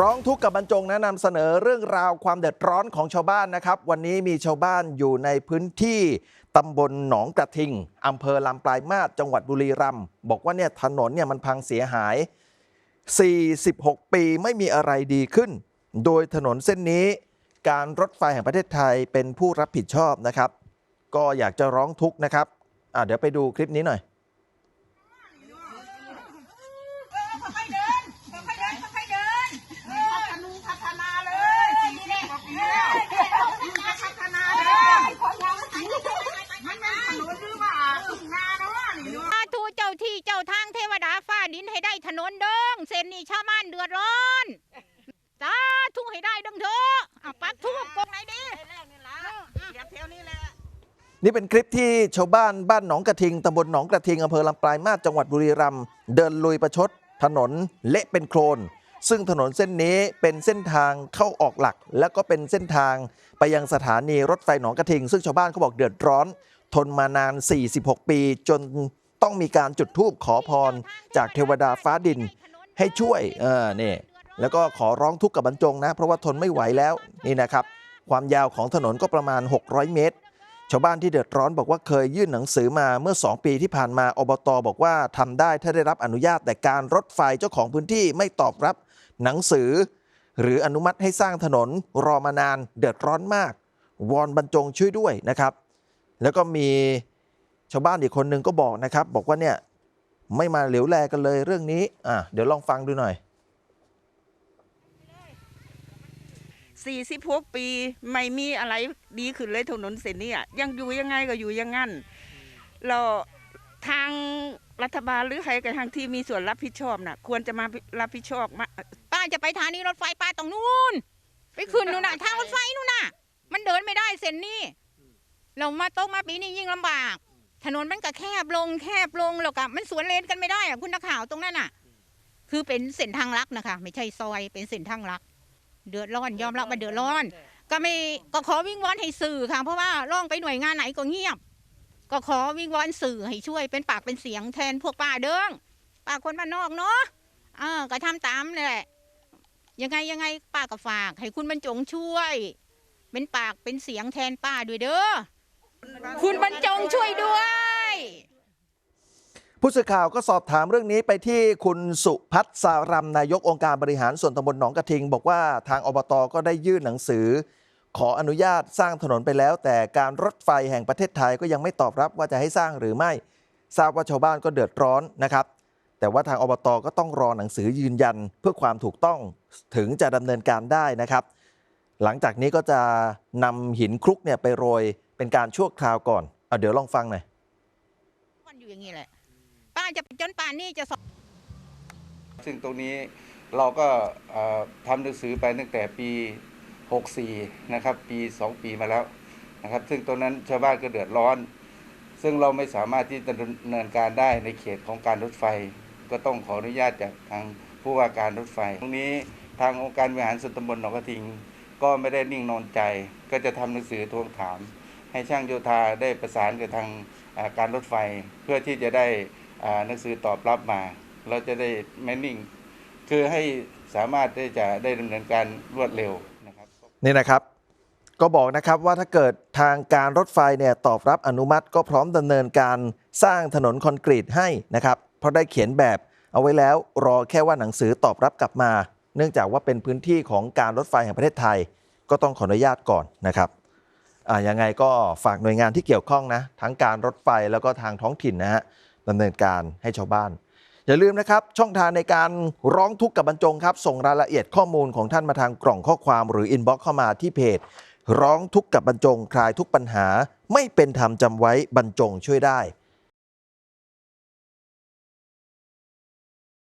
ร้องทุกข์กับบรรจงนะนำเสนอเรื่องราวความเดือดร้อนของชาวบ้านนะครับ วันนี้มีชาวบ้านอยู่ในพื้นที่ตำบลหนองกระทิงอำเภอลำปลายมาศจังหวัดบุรีรัมย์บอกว่าเนี่ยถนนเนี่ยมันพังเสียหาย 46 ปีไม่มีอะไรดีขึ้น โดยถนนเส้นนี้ การรถไฟแห่งประเทศไทยเป็นผู้รับผิดชอบนะครับ ก็อยากจะร้องทุกข์นะครับเดี๋ยวไปดูคลิปนี้หน่อย ค่อยๆเดินค่อยๆเดินค่อยๆเดินเออพัฒนุพัฒนาเลยสี่สิบกว่าปีแล้วพัฒนาเลยมันเป็นถนนหรือว่าทุ่งนาเนาะนี่เนาะ สาธุเจ้าที่เจ้าทางเทวดาฟ้าดินให้ได้ถนนเด้งเส้นนี้ ชาวบ้านเดือดร้อนสาธุให้ได้ดังเถอะอะปักทุกกงไหนดีนี่เป็นคลิปที่ชาวบ้านบ้านหนองกระทิงตำบลหนองกระทิงอำเภอลำปลายมาศจังหวัดบุรีรัมย์เดินลุยประชด ถนนเละเป็นโคลนซึ่งถนนเส้นนี้เป็นเส้นทางเข้าออกหลัก และก็เป็นเส้นทางไปยังสถานีรถไฟหนองกระทิง ซึ่งชาวบ้านเขาบอกเดือดร้อน ทนมานาน 46 ปี จนต้องมีการจุดธูปขอพร จากเทวดาฟ้าดิน ให้ช่วยเออนี่แล้วก็ขอร้องทุกข์กับบรรจงนะ เพราะว่าทนไม่ไหวแล้วนี่นะครับ ความยาวของถนนก็ประมาณ 600 เมตร ชาวบ้านที่เดือดร้อนบอกว่าเคยยื่นหนังสือมาเมื่อ 2 ปีที่ผ่านมาอบตบอกว่าทำได้ถ้าได้รับอนุญาตแต่การรถไฟเจ้าของพื้นที่ไม่ตอบรับหนังสือ หรืออนุมัติให้สร้างถนนรอมานานเดือดร้อนมาก วอนบรรจงช่วยด้วยนะครับ แล้วก็มีชาวบ้านอีกคนนึงก็บอกนะครับ บอกว่าเนี่ย ไม่มาเหลียวแลกันเลยเรื่องนี้ อะ เดี๋ยวลองฟังดูหน่อย46ปี ไม่มีอะไรดีขึ้นเลยถนนเส้นนี้อะยังอยู่ยังไงก็อยู่อย่างงั้นเราทางรัฐบาลหรือใครก็ทางที่มีส่วนรับผิดชอบน่ะ ควรจะมารับผิดชอบมาป้าจะไปฐานีรถไฟป้าตรงนู้นไปขึ้นนู่นน่ะทางรถไฟนู่นน่ะ มันเดินไม่ได้เส้นนี้ เรามาตกมาปีนี้ยิ่งลำบาก ถนนมันก็แคบลงแคบลงแล้วก็มันสวนเลนกันไม่ได้อะคุณนักข่าวตรงนั้นน่ะ คือเป็นเส้นทางลักนะคะ ไม่ใช่ซอยเป็นเส้นทางลัก เดือดร้อนยอมรับว่าเดือดร้อน ก็ไม่ก็ขอวิงวอนให้สื่อค่ะ เพราะว่าร้องไปหน่วยงานไหนก็เงียบ ก็ขอวิงวอนสื่อให้ช่วยเป็นปากเป็นเสียงแทนพวกป้าเด้งป้าคนบ้านนอกเนาะเออก็ทำตามแหละยังไงยังไงป้าก็ฝาก ให้คุณบรรจงช่วย เป็นปากเป็นเสียงแทนป้าด้วยเด้อ คุณบรรจงช่วยด้วย ผู้สื่อข่าวก็สอบถามเรื่องนี้ไปที่คุณสุพัฒน์สารัมนายกองค์การบริหารส่วนตำบลหนองกระทิง บอกว่าทางอบตก็ได้ยื่นหนังสือ ขออนุญาตสร้างถนนไปแล้ว แต่การรถไฟแห่งประเทศไทยก็ยังไม่ตอบรับว่าจะให้สร้างหรือไม่ทราบว่าชาวบ้านก็เดือดร้อนนะครับ แต่ว่าทางอบตก็ต้องรอหนังสือยืนยันเพื่อความถูกต้องถึงจะดำเนินการได้นะครับ หลังจากนี้ก็จะนำหินคลุกเนี่ยไปโรยเป็นการชั่วคราวก่อนเอาเดี๋ยวลองฟังหน่อยมันอยู่อย่างนี้แหละป้าจะจนป่านนี้จะสอบซึ่งตรงนี้เราก็เอ่อทำหนังสือไปตั้งแต่ปี 64 นะครับ ปี 2 ปีมาแล้วนะครับ ซึ่งตรงนั้นชาวบ้านก็เดือดร้อน ซึ่งเราไม่สามารถที่จะดำเนินการได้ในเขตของการรถไฟ ก็ต้องขออนุญาตจากทางผู้ว่าการรถไฟ ตรงนี้ทางองค์การบริหารส่วนตำบลหนองกระทิง ก็ไม่ได้นิ่งนอนใจ ก็จะทำหนังสือทวงถาม ให้ช่างโยธาได้ประสานกับทางการรถไฟ เพื่อที่จะได้หนังสือตอบรับมา เราจะได้ไม่นิ่ง คือให้สามารถที่จะได้ดำเนินการรวดเร็วนะครับนี่นะครับก็บอกนะครับว่าถ้าเกิดทางการรถไฟเนี่ยตอบรับอนุมัติก็พร้อมดำเนินการสร้างถนนคอนกรีตให้นะครับ เพราะได้เขียนแบบเอาไว้แล้วรอแค่ว่าหนังสือตอบรับกลับมา เนื่องจากว่าเป็นพื้นที่ของการรถไฟแห่งประเทศไทย ก็ต้องขออนุญาตก่อนนะครับอ่ายังไงก็ฝากหน่วยงานที่เกี่ยวข้องนะ ทั้งการรถไฟแล้วก็ทางท้องถิ่นนะฮะดำเนินการให้ชาวบ้าน อย่าลืมนะครับ ช่องทางในการร้องทุกข์กับบรรจงครับ ส่งรายละเอียดข้อมูลของท่านมาทางกล่องข้อความหรืออินบ็อกซ์เข้ามาที่เพจ ร้องทุกข์กับบรรจง คลายทุกปัญหา ไม่เป็นธรรมจำไว้บรรจงช่วยได้